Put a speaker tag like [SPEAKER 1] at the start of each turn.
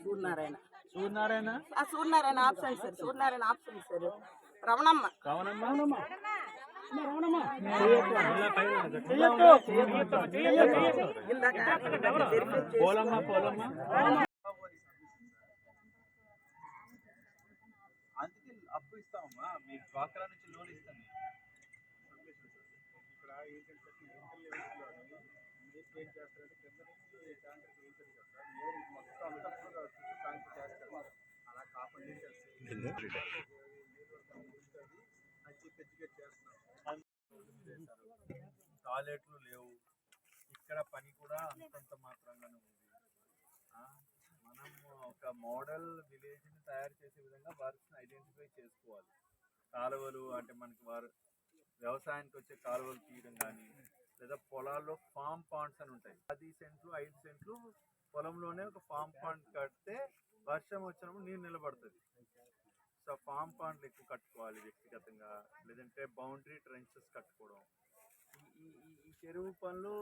[SPEAKER 1] సూర్యనారాయణ.
[SPEAKER 2] సూర్యనారాయణ?
[SPEAKER 1] ఆ Suryanarayana option sir Suryanarayana option sir. Ramanamma.
[SPEAKER 2] Polamma Polamma.
[SPEAKER 3] అందుకే అప్పు ఇస్తామమ్మా. మీకు డ్వాక్రా నుంచి లోన్ ఇస్తాం
[SPEAKER 4] ఇక్కడ ఏంటంటే ఏం చేస్తారంటే ఏం
[SPEAKER 3] టాయిలెట్లు లేవు. ఇక్కడ పని కూడా అంతంత మాత్రంగానే ఉంది. మనం ఒక మోడల్ విలేజ్ని తయారు చేసే విధంగా వర్క్స్ని ఐడెంటిఫై చేసుకోవాలి. కాలువలు అంటే మనకి వారు వ్యవసాయానికి వచ్చే కాలువలు తీయడం కానీ లేదా పొలాల్లో ఫామ్ పాండ్స్ అని ఉంటాయి. పది సెంట్లు ఐదు సెంట్లు పొలంలోనే ఒక ఫామ్ పాండ్ కడితే వర్షం వచ్చినప్పుడు నీరు నిలబడుతుంది. కొంత ఫామ్ పాండ్లు ఎక్కువ కట్టుకోవాలి వ్యక్తిగతంగా లేదంటే బౌండరీ ట్రెంచెస్ కట్టుకోవడం ఈ చెరువు పనులు